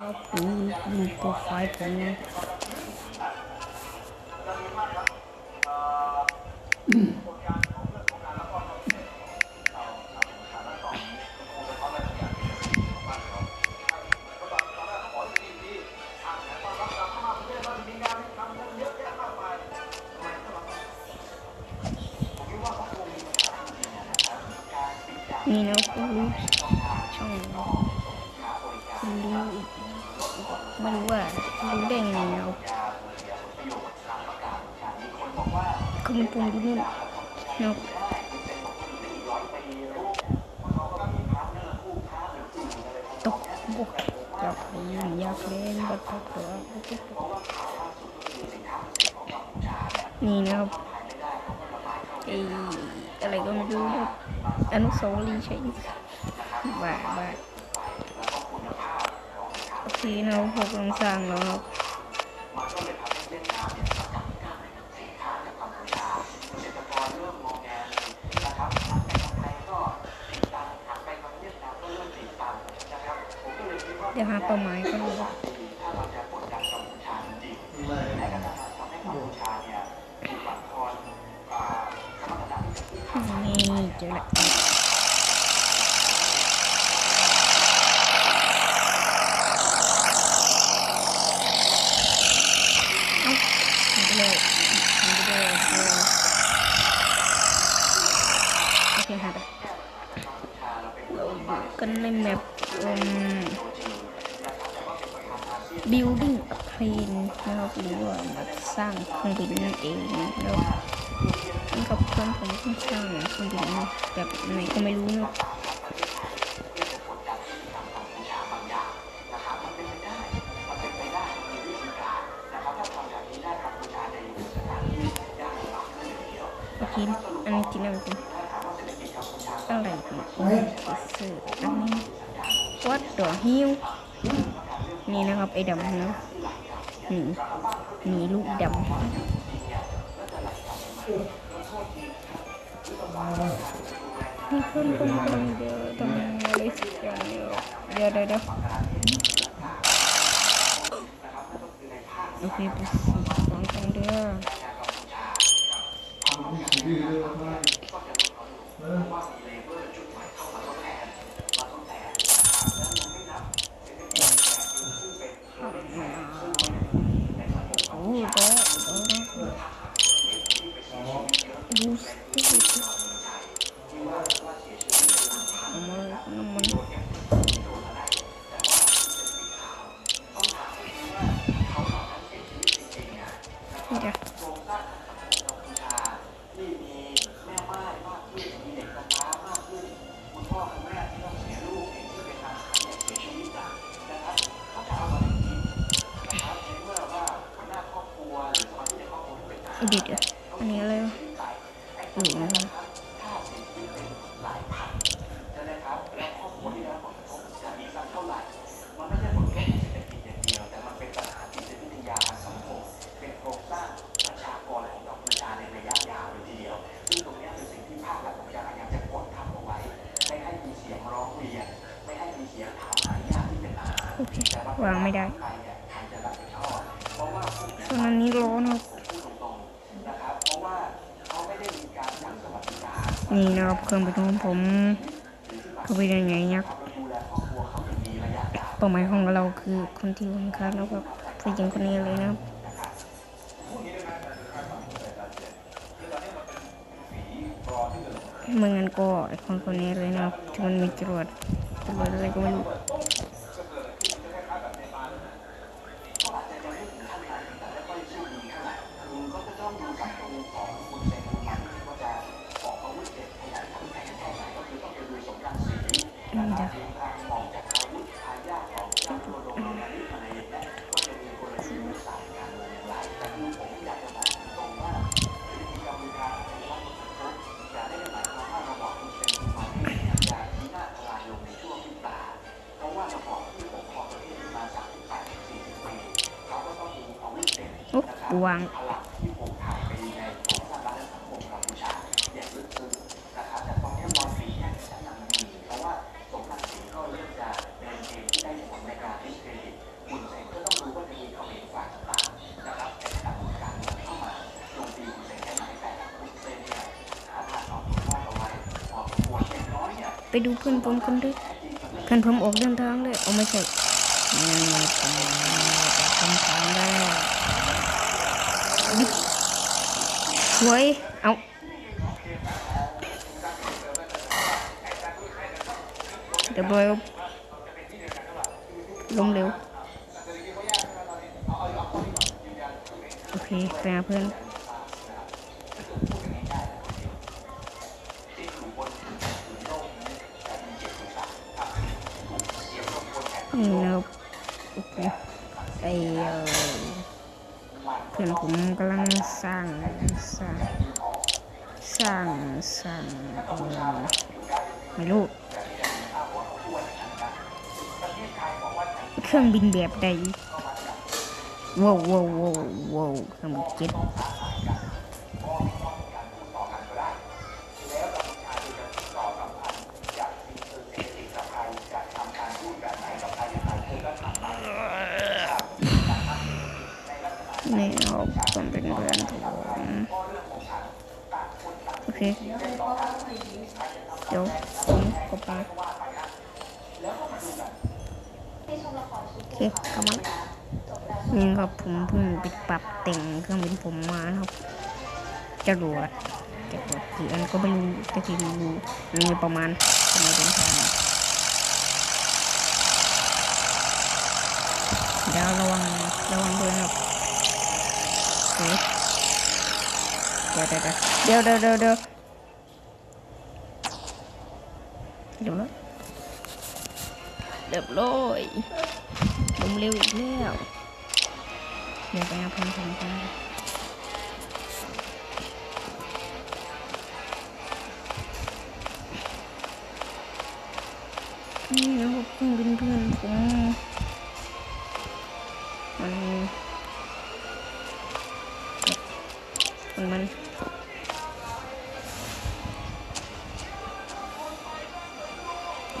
ครับดูดูโปรไฟล์ผมนะนี่นะคุณรู้ช่องคุณรู้อีก ไม่รู้ว่ารู้ได้ไงนะครับคือมันปุ่มอยู่นู่นนะตกบกอยากเล่นอยากเล่นบัตรเผื่อนี่นะครับไออะไรก็ไม่รู้ครับอนุสาวรีย์ใช่ไหมบ้าบ้า โอเคนะพวกกำลังสร้างแล้วครับเดี๋ยวหาเป้าหมายก่อนเลยนี่เจอแล้วหายไปเลยหายไปเลยโอเคหายไปเราอยู่กันในแมปอืม building a plane นะครับหรือว่าแบบสร้างเครื่องบินนั่นเองแล้วนี่กับเพื่อนผมที่สร้างเครื่องบินแบบไหนก็ไม่รู้นะโอเคอันนี้ที่นั่นเป็นอะไรเนี่ยเสืออันนี้ what the hell นี่นะครับ ไอ้ดำนะหนีหนีลูกดำนี่เพื่อนคนกำลังเดินทำอะไรสักอย่างเดี๋ยวเดี๋ยวเดี๋ยวโอเคไปฟังกันเด้อ ไม่ได้ส่วนอันนี้ร้อนครับนี่นะครับเครื่องบินของผมเครื่องบินยังไงยักษ์เป้าหมายของเราคือคนที่ลงคาแล้วก็ผู้หญิงคนนี้เลยนะครับเมื่องั้นก็ไอคนคนนี้เลยนะครับที่มันมีจรวดจรวดอะไรก็ไม่รู้ อืมเดี๋ยวโอ้กูวาง ดูเพื่อนผมกันด้วยเพื่อนผมออกเดินทางเลยเอาไม่ใช่นี่ผมออกเดินทางแล้วสวยเอาเดี๋ยวบอยลงเร็ว โอเคไปหาเพื่อน นะครับโอเคไอเอ่อเพื่อนผมกำลังสร้างสร้างสร้างสร้างไม่รู้เครื่องบินแบบใดว้าวว้าวว้าวว้าวเครื่องบินเจ็ต เค เดี๋ยวผมก็ไปโอเคเข้ามานี่ครับผมเพิ่งไปปรับแต่งเครื่องบินผมมานะครับจรวดจรวดกี่อันก็ไม่รู้แต่ที่รู้มีประมาณสมัยเดินทางเดี๋ยวระวังระวังด้วยนครับโอเค ดี๋ยวเดี๋ยวเดี๋ยวเดี๋ยวเดี๋ยวเดี๋ยวเดี๋ยวนะเรียบร้อยลมเร็วอีกแล้วเดี๋ยวไปเอาพันพันกันนี่นะครับเพื่อนเป็นเพื่อนผม มันมัน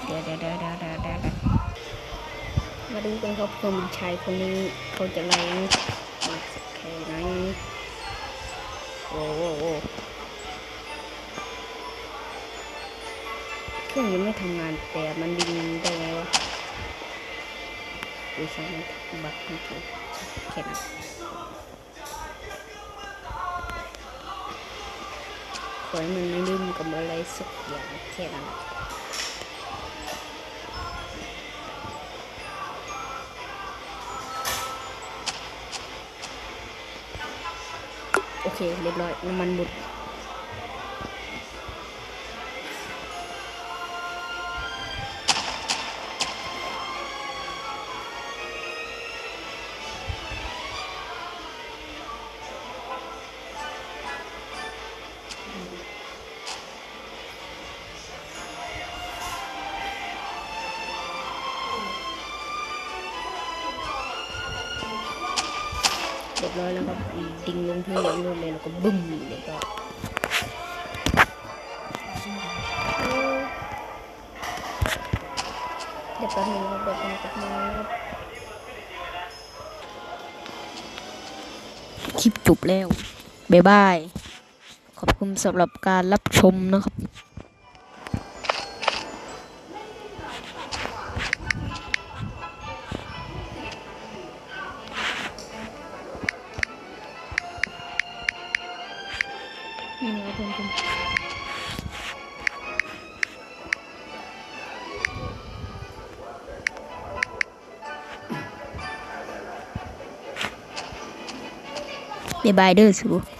เดี๋ยวเดี๋ยวเดี๋ยวเดี๋ยวเดี๋ยวมาดูกันครับคนชายคนนี้เขาจะแรงมากสักแค่ไหนโอ้โหเครื่องยังไม่ทำงานแต่มันบินได้ไงวะดูช่างบักมันถูกแค่นั้น อยมันไม่ลืมกับอะไรสักอย่างแค่นั้นโอเคเรียบร้อยน้ำมันหมด เรียบร้อยแล้วครับดิ่งลงพื้นอย่างรวดเร็วแล้วก็บึ้มเรียบร้อยเดี๋ยวแป๊บนึงครับเดี๋ยวแป๊บนึงครับคลิปจบแล้วบ๊ายบาย ขอบคุณสำหรับการรับชมนะครับ นี่นะครับ